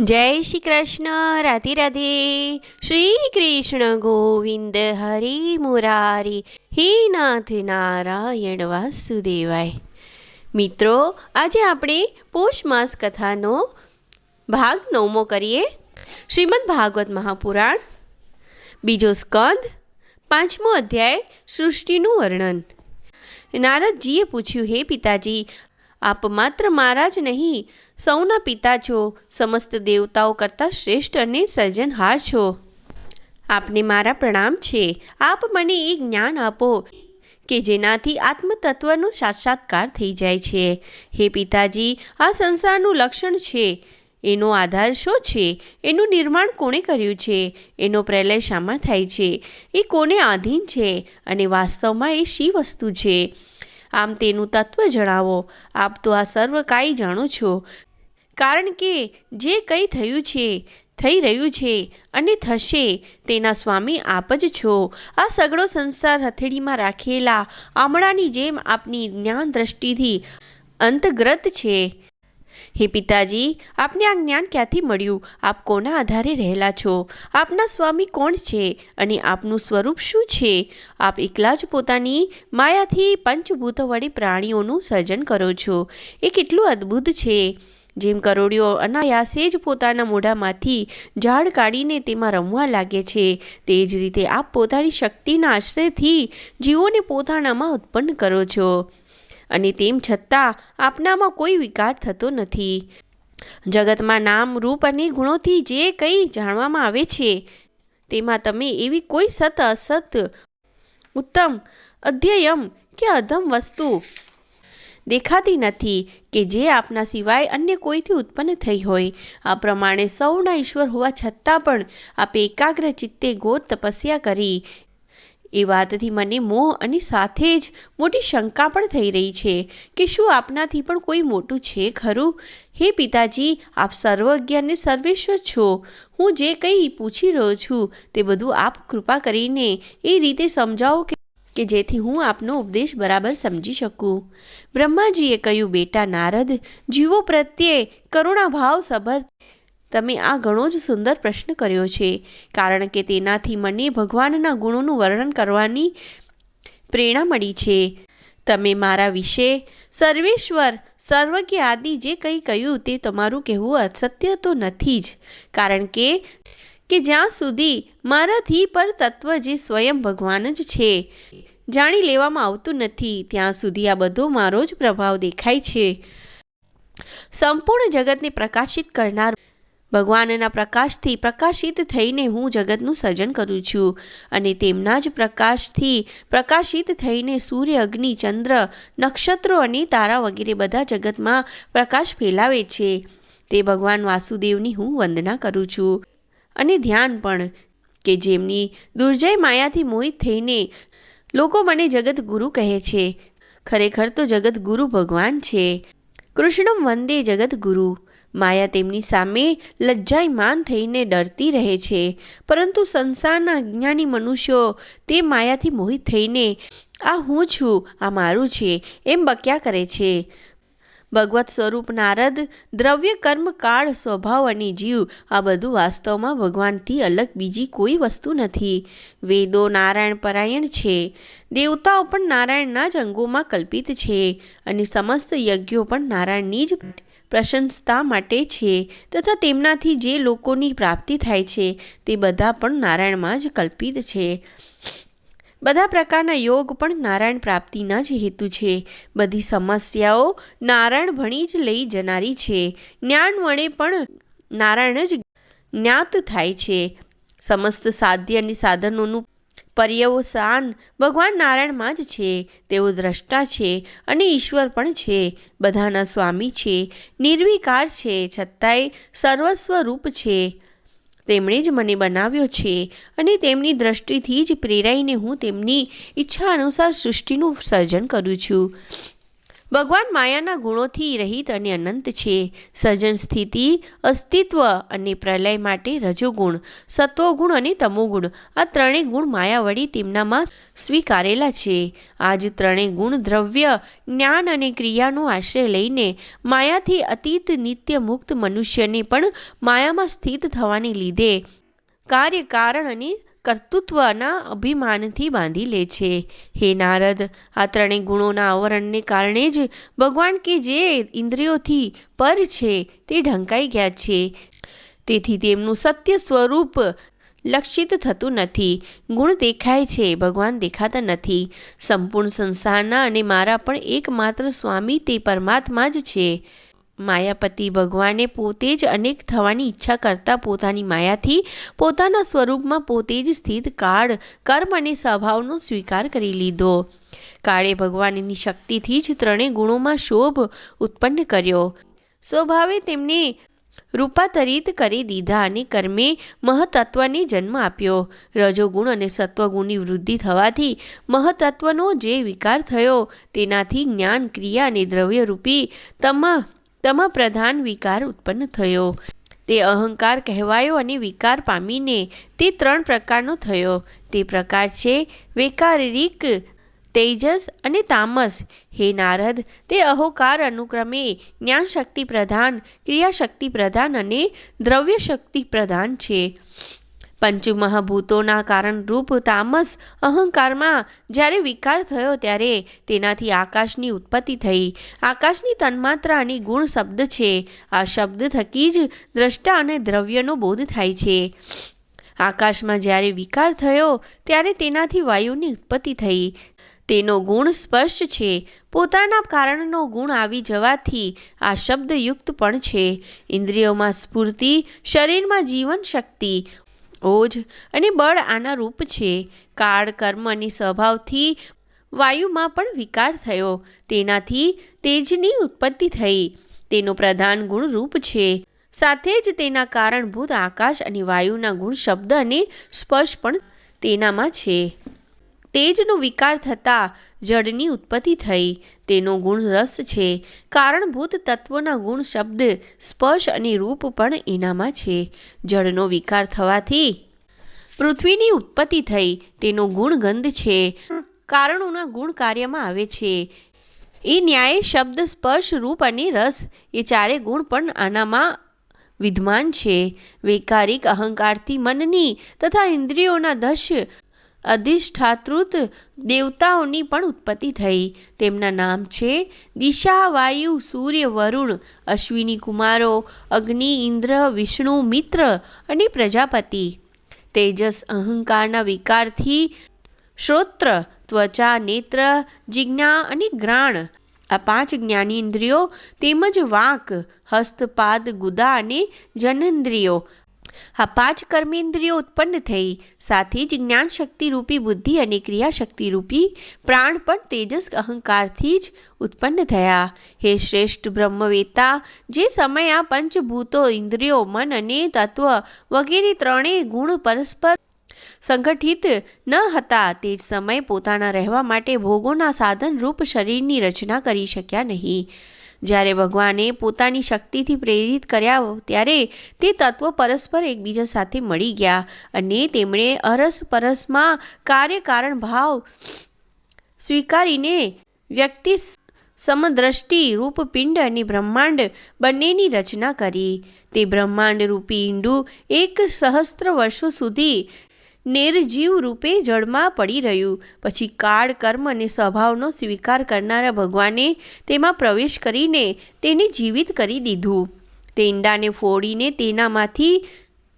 જય શ્રી કૃષ્ણ, રાધે રાધે. શ્રી કૃષ્ણ ગોવિંદ હરિ મુરારી. હે નાથ નારાયણ વાસુદેવાય. મિત્રો, આજે આપણે પોષ માસ કથાનો ભાગ નવમો કરીએ. શ્રીમદ ભાગવત મહાપુરાણ. બીજો સ્કંદ, પાંચમો અધ્યાય, સૃષ્ટિનું વર્ણન. નારદજીએ પૂછ્યું, હે પિતાજી આપ માત્ર મારા જ નહીં, સૌના પિતા છો. સમસ્ત દેવતાઓ કરતાં શ્રેષ્ઠ અને સર્જનહાર છો. આપને મારા પ્રણામ છે. આપ મને એ જ્ઞાન આપો કે જેનાથી આત્મતત્વનો સાક્ષાત્કાર થઈ જાય છે. હે પિતાજી, આ સંસારનું લક્ષણ છે. એનો આધાર શું છે? એનું નિર્માણ કોણે કર્યું છે? એનો પ્રલય શામાં થાય છે? એ કોને આધીન છે? અને વાસ્તવમાં એ શી વસ્તુ છે? આમ તેનું તત્વ જણાવો. આપ તો આ સર્વ કાંઈ જાણો છો. કારણ કે જે કંઈ થયું છે, થઈ રહ્યું છે અને થશે, તેના સ્વામી આપ જ છો. આ સગળો સંસાર હથેળીમાં રાખેલા આમળાની જેમ આપની જ્ઞાન દ્રષ્ટિથી અંતગ્રત છે. હે પિતાજી, આપને આ જ્ઞાન ક્યાંથી મળ્યું? આપ કોના આધારે રહેલા છો? આપના સ્વામી કોણ છે? અને આપનું સ્વરૂપ શું છે? આપ એકલા જ પોતાની માયાથી પંચભૂતવાળી પ્રાણીઓનું સર્જન કરો છો. એ કેટલું અદ્ભુત છે. જેમ કરોડિયો અનાયાસે જ પોતાના મોઢામાંથી ઝાડ કાઢીને તેમાં રમવા લાગે છે, તે જ રીતે આપ પોતાની શક્તિના આશ્રયથી જીવોને પોતાનામાં ઉત્પન્ન કરો છો. અને તેમ છતાં આપનામાં કોઈ વિકાર થતો નથી. જગતમાં નામ, રૂપ અને ગુણોથી જે કંઈ જાણવામાં આવે છે, તેમાં તમે એવી કોઈ સત અસત, ઉત્તમ, અધ્યયમ કે અધમ વસ્તુ દેખાતી નથી કે જે આપના સિવાય અન્ય કોઈથી ઉત્પન્ન થઈ હોય. આ પ્રમાણે સૌના ઈશ્વર હોવા છતાં પણ આપે એકાગ્ર ચિત્તે ઘોર તપસ્યા કરી એ વાતથી મને મોહ અને સાથે જ મોટી શંકા પણ થઈ રહી છે કે શું આપનાથી પણ કોઈ મોટું છે ખરું? હે પિતાજી, આપ સર્વજ્ઞ અને સર્વેશ્વર છો. હું જે કંઈ પૂછી રહ્યો છું તે બધું આપ કૃપા કરીને એ રીતે સમજાવો કે કે જેથી હું આપનો ઉપદેશ બરાબર સમજી શકું. બ્રહ્માજીએ કહ્યું, બેટા નારદ, જીવો પ્રત્યે કરુણાભાવ સભર તમે આ ઘણો જ સુંદર પ્રશ્ન કર્યો છે, કારણ કે તેનાથી મને ભગવાનના ગુણોનું વર્ણન કરવાની પ્રેરણા મળી છે. તમે મારા વિશે સર્વેશ્વર, સર્વજ્ઞ આદિ જે કંઈ કહ્યું તે તમારું કહેવું અસત્ય તો નથી જ, કારણ કે કે જ્યાં સુધી મારાથી પર તત્વ જે સ્વયં ભગવાન જ છે, જાણી લેવામાં આવતું નથી, ત્યાં સુધી આ બધો મારો જ પ્રભાવ દેખાય છે. સંપૂર્ણ જગતને પ્રકાશિત કરનાર ભગવાનના પ્રકાશથી પ્રકાશિત થઈને હું જગતનું સર્જન કરું છું અને તેમના જ પ્રકાશથી પ્રકાશિત થઈને સૂર્ય, અગ્નિ, ચંદ્ર, નક્ષત્રો અને તારા વગેરે બધા જગતમાં પ્રકાશ ફેલાવે છે. તે ભગવાન વાસુદેવની હું વંદના કરું છું. અને ધ્યાન પણ કે જેમની દુર્જય માયાથી મોહિત થઈને લોકો મને જગત ગુરુ કહે છે. ખરેખર તો જગત ગુરુ ભગવાન છે. કૃષ્ણમ વંદે જગત ગુરુ માયા તેમની સામે લજ્જાયમાન થઈને ડરતી રહે છે. પરંતુ સંસારના અજ્ઞાની મનુષ્યો તે માયાથી મોહિત થઈને, આ હું છું, આ મારું છે, એમ બક્યા કરે છે. ભગવત સ્વરૂપ નારદ, દ્રવ્ય, કર્મ, કાળ, સ્વભાવ અને જીવ, આ બધું વાસ્તવમાં ભગવાનથી અલગ બીજી કોઈ વસ્તુ નથી. વેદો નારાયણ પરાયણ છે. દેવતાઓ પણ નારાયણના જ અંગોમાં કલ્પિત છે અને સમસ્ત યજ્ઞો પણ નારાયણની જ પ્રશંસતા માટે છે તથા તેમનાથી જે લોકોની પ્રાપ્તિ થાય છે તે બધા પણ નારાયણમાં જ કલ્પિત છે. બધા પ્રકારના યોગ પણ નારાયણ પ્રાપ્તિના જ હેતુ છે. બધી સમસ્યાઓ નારાયણ ભણી જ લઈ જનારી છે. જ્ઞાન વડે પણ નારાયણ જ જ્ઞાત થાય છે. સમસ્ત સાધ્ય અને સાધનોનું પર્યવસાન ભગવાન નારાયણમાં જ છે, તેઓ દ્રષ્ટા છે અને ઈશ્વર પણ છે, બધાના સ્વામી છે, નિર્વિકાર છે, છતાંય સર્વસ્વ રૂપ છે. તેમણે જ મને બનાવ્યો છે અને તેમની દ્રષ્ટિથી જ પ્રેરાઈને હું તેમની ઈચ્છા અનુસાર સૃષ્ટિનું સર્જન કરું છું. ભગવાન માયાના ગુણોથી રહિત અને અનંત છે. સર્જન સ્થિતિ, અસ્તિત્વ અને પ્રલય માટે રજોગુણ, સત્વગુણ અને તમોગુણ, આ ત્રણેય ગુણ માયા વળી તેમનામાં સ્વીકારેલા છે. આ જ ત્રણેય ગુણ દ્રવ્ય, જ્ઞાન અને ક્રિયાનો આશ્રય લઈને માયાથી અતીત નિત્ય મુક્ત મનુષ્યને પણ માયામાં સ્થિત થવાને લીધે કાર્ય કારણ અને કર્તૃત્વના અભિમાનથી બાંધી લે છે. હે નારદ, આ ત્રણેય ગુણોના આવરણને કારણે જ ભગવાન કે જે ઇન્દ્રિયોથી પર છે તે ઢંકાઈ ગયા છે. તેથી તેમનું સત્ય સ્વરૂપ લક્ષિત થતું નથી. ગુણ દેખાય છે, ભગવાન દેખાતા નથી. સંપૂર્ણ સંસારના અને મારા પણ એકમાત્ર સ્વામી તે પરમાત્મા જ છે. માયાપતિ ભગવાને પોતે જ અનેક થવાની ઈચ્છા કરતા પોતાની માયાથી પોતાના સ્વરૂપમાં પોતે જ સ્થિત કાળ, કર્મ અને સ્વભાવનો સ્વીકાર કરી લીધો. કાળે ભગવાનની શક્તિથી જ ત્રણેય ગુણોમાં શોભ ઉત્પન્ન કર્યો. સ્વભાવે તેમને રૂપાંતરિત કરી દીધા અને કર્મે મહતત્વને જન્મ આપ્યો. રજોગુણ અને સત્વગુણની વૃદ્ધિ થવાથી મહતત્વનો જે વિકાર થયો, તેનાથી જ્ઞાન, ક્રિયા અને દ્રવ્યરૂપી તમ તમ પ્રધાન વિકાર ઉત્પન્ન થયો. તે અહંકાર કહેવાયો અને વિકાર પામીને તે ત્રણ પ્રકારનો થયો. તે પ્રકાર છે વેકારિક તેજસ અને તામસ. હે નારદ, તે અહોકાર અનુક્રમે જ્ઞાન શક્તિ પ્રધાન, ક્રિયાશક્તિ પ્રધાન અને દ્રવ્ય શક્તિ પ્રધાન છે. પંચ મહાભૂતોના કારણરૂપ તામસ અહંકારમાં જ્યારે વિકાર થયો ત્યારે તેનાથી આકાશની ઉત્પત્તિ થઈ. આકાશની તન્માત્રાની ગુણ શબ્દ છે. આ શબ્દ થકી જ દ્રષ્ટા અને દ્રવ્યનો બોધ થાય છે. આકાશમાં જ્યારે વિકાર થયો ત્યારે તેનાથી વાયુની ઉત્પત્તિ થઈ. તેનો ગુણ સ્પર્શ છે. પોતાના કારણનો ગુણ આવી જવાથી આ શબ્દયુક્ત પણ છે. ઇન્દ્રિયોમાં સ્ફૂર્તિ, શરીરમાં જીવન શક્તિ ઓજ અને બળ આના રૂપ છે. કાળ કર્મ અને સ્વભાવથી વાયુમાં પણ વિકાર થયો. તેનાથી તેજની ઉત્પત્તિ થઈ. તેનો પ્રધાન ગુણ રૂપ છે. સાથે જ તેના કારણભૂત આકાશ અને વાયુના ગુણ શબ્દ અને સ્પર્શ પણ તેનામાં છે. તેજનો વિકાર થતાં જળની ઉત્પત્તિ થઈ. તેનો ગુણ રસ છે. કારણભૂત તત્વના ગુણ શબ્દ, સ્પર્શ અને રૂપ પણ એનામાં છે. જળનો વિકાર થવાથી પૃથ્વીની ઉત્પત્તિ થઈ. તેનો ગુણ ગંધ છે. કારણોના ગુણ કાર્યમાં આવે છે. એ ન્યાય, શબ્દ, સ્પર્શ, રૂપ અને રસ, એ ચારે ગુણ પણ આનામાં વિદ્યમાન છે. વૈકારિક અહંકારથી મનની તથા ઇન્દ્રિયોના દશ અધિષ્ઠાતૃત દેવતાઓની પણ ઉત્પત્તિ થઈ. તેમના નામ છે દિશા વાયુ સૂર્ય વરુણ, અશ્વિની કુમારો, અગ્નિ ઇન્દ્ર, વિષ્ણુ મિત્ર અને પ્રજાપતિ. તેજસ અહંકારના વિકારથી શ્રોત્ર, ત્વચા નેત્ર, જિજ્ઞા અને ગ્રાણ આ પાંચ જ્ઞાનેન્દ્રિયો તેમજ વાંક, હસ્તપાદ, ગુદા અને જનેન્દ્રિયો. આ પાંચ કર્મેન્દ્રિયો ઉત્પન્ન થઈ. સાથે જ જ્ઞાન શક્તિ રૂપી બુદ્ધિ અને ક્રિયાશક્તિ રૂપી પ્રાણ પણ તેજસ અહંકારથી જ ઉત્પન્ન થયા. હે શ્રેષ્ઠ બ્રહ્મવેતા, જે સમય આ પંચભૂતો ઇન્દ્રિયો, મન અને તત્વ વગેરે ત્રણેય ગુણ પરસ્પર સંગઠિત ન હતા, તે જ સમય પોતાના રહેવા માટે ભોગોના સાધન રૂપ શરીરની રચના કરી શક્યા નહીં. જ્યારે ભગવાને પોતાની શક્તિથી પ્રેરિત કર્યા ત્યારે તે તત્વો પરસ્પર એકબીજા સાથે મળી ગયા અને તેમણે અરસ પરસમાં કાર્યકારણ ભાવ સ્વીકારીને વ્યક્તિ સમદ્રષ્ટિ, રૂપ, પિંડ અને બ્રહ્માંડ બંનેની રચના કરી. તે બ્રહ્માંડ રૂપી ઈંડું એક સહસ્ત્ર વર્ષો સુધી નિર્જીવ રૂપે જળમાં પડી રહ્યું. પછી કાળ કર્મ અને સ્વભાવનો સ્વીકાર કરનારા ભગવાને તેમાં પ્રવેશ કરીને તેને જીવિત કરી દીધું. તે ઈંડાને ફોડીને તેનામાંથી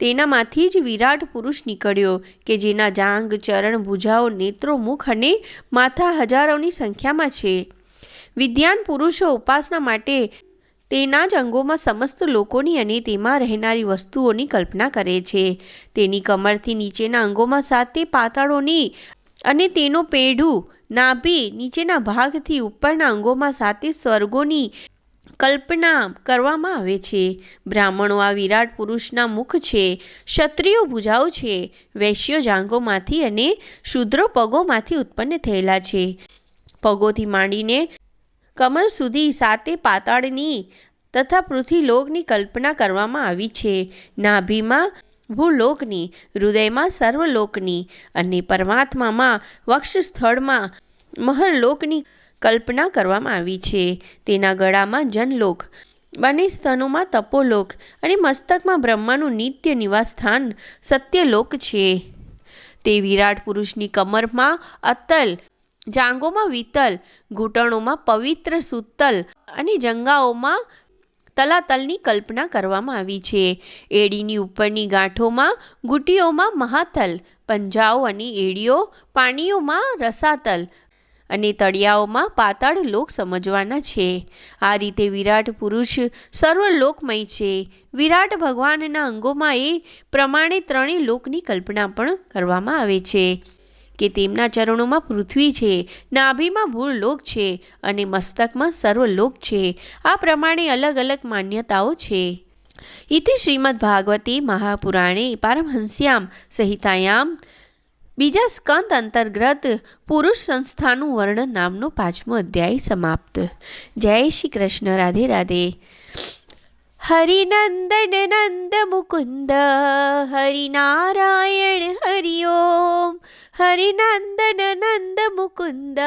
તેનામાંથી જ વિરાટ પુરુષ નીકળ્યો કે જેના જાંગ ચરણ, ભુજાઓ, નેત્રો, મુખ અને માથા હજારોની સંખ્યામાં છે. વિદ્યાન પુરુષો ઉપાસના માટે તેના જ અંગોમાં સમસ્ત લોકોની અને તેમાં રહેનારી વસ્તુઓની કલ્પના કરે છે. તેની કમરથી નીચેના અંગોમાં સાતે પાતાળોની અને તેનો પેઢું, નાભી, નીચેના ભાગથી ઉપરના અંગોમાં સાતે સ્વર્ગોની કલ્પના કરવામાં આવે છે. બ્રાહ્મણો આ વિરાટ પુરુષના મુખ છે. ક્ષત્રિયો ભુજાઓ છે. વૈશ્યો જાંગોમાંથી અને શુદ્રો પગોમાંથી ઉત્પન્ન થયેલા છે. પગોથી માંડીને કમર સુધી સાતે પાતાળની તથા પૃથ્વીલોકની કલ્પના કરવામાં આવી છે. નાભીમાં ભૂલોકની, હૃદયમાં સર્વલોકની અને પરમાત્મામાં વક્ષ સ્થળમાં મહરલોકની કલ્પના કરવામાં આવી છે. તેના ગળામાં જનલોક, બંને સ્તનોમાં તપોલોક અને મસ્તકમાં બ્રહ્માનું નિત્ય નિવાસ સ્થાન સત્યલોક છે. તે વિરાટ પુરુષની કમરમાં અતલ જાંગોમાં વિતલ, ઘૂંટણોમાં પવિત્ર સુતલ અને જંગાઓમાં તલાતલની કલ્પના કરવામાં આવી છે. એડીની ઉપરની ગાંઠોમાં ગુટીઓમાં મહાતલ, પંજાઓ અને એડીઓ પાણીઓમાં રસાતલ અને તળિયાઓમાં પાતાળ લોક સમજવાના છે. આ રીતે વિરાટ પુરુષ સર્વલોકમય છે. વિરાટ ભગવાનના અંગોમાં એ પ્રમાણે ત્રણેય લોકની કલ્પના પણ કરવામાં આવે છે. કે તેમના ચરણોમાં પૃથ્વી છે, નાભીમાં ભૂલોક છે અને મસ્તકમાં સર્વલોક છે. આ પ્રમાણે અલગ અલગ માન્યતાઓ છે. ઇતિ શ્રીમદ ભાગવતી મહાપુરાણે પારમહંસ્યામ સહિતાયામ બીજા સ્કંદ અંતર્ગત પુરુષ સંસ્થાનું વર્ણન નામનો પાંચમો અધ્યાય સમાપ્ત. જય શ્રી કૃષ્ણ, રાધે રાધે. હરિનંદન નંદ મુકુંદ હરિનારાયણ હરિ ઓમ હરિનંદન નંદ મુકુંદ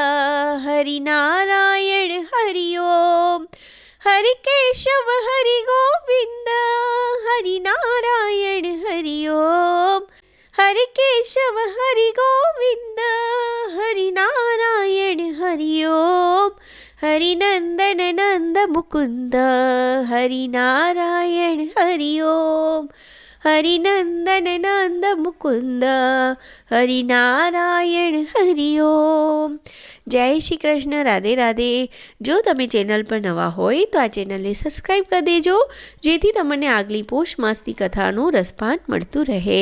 હરિનારાયણ હરિ ઓમ હરિ કેશવ હરિ ગોવિંદ હરિનારાયણ હરિ ઓમ હરિ કેશવ હરિ ગોવિંદ હરિનારાયણ હરિ ઓમ હરિનંદન નંદ મુકુંદ હરિ નારાયણ હરિ ઓમ હરિનંદન નંદ મુકુંદ હરિ નારાયણ હરિ ઓમ જય શ્રી કૃષ્ણ રાધે રાધે જો તમે ચેનલ પર નવા હોય તો આ ચેનલને સબસ્ક્રાઈબ કરી દેજો, જેથી તમને આગલી પોષ માસની કથાનું રસપાન મળતું રહે।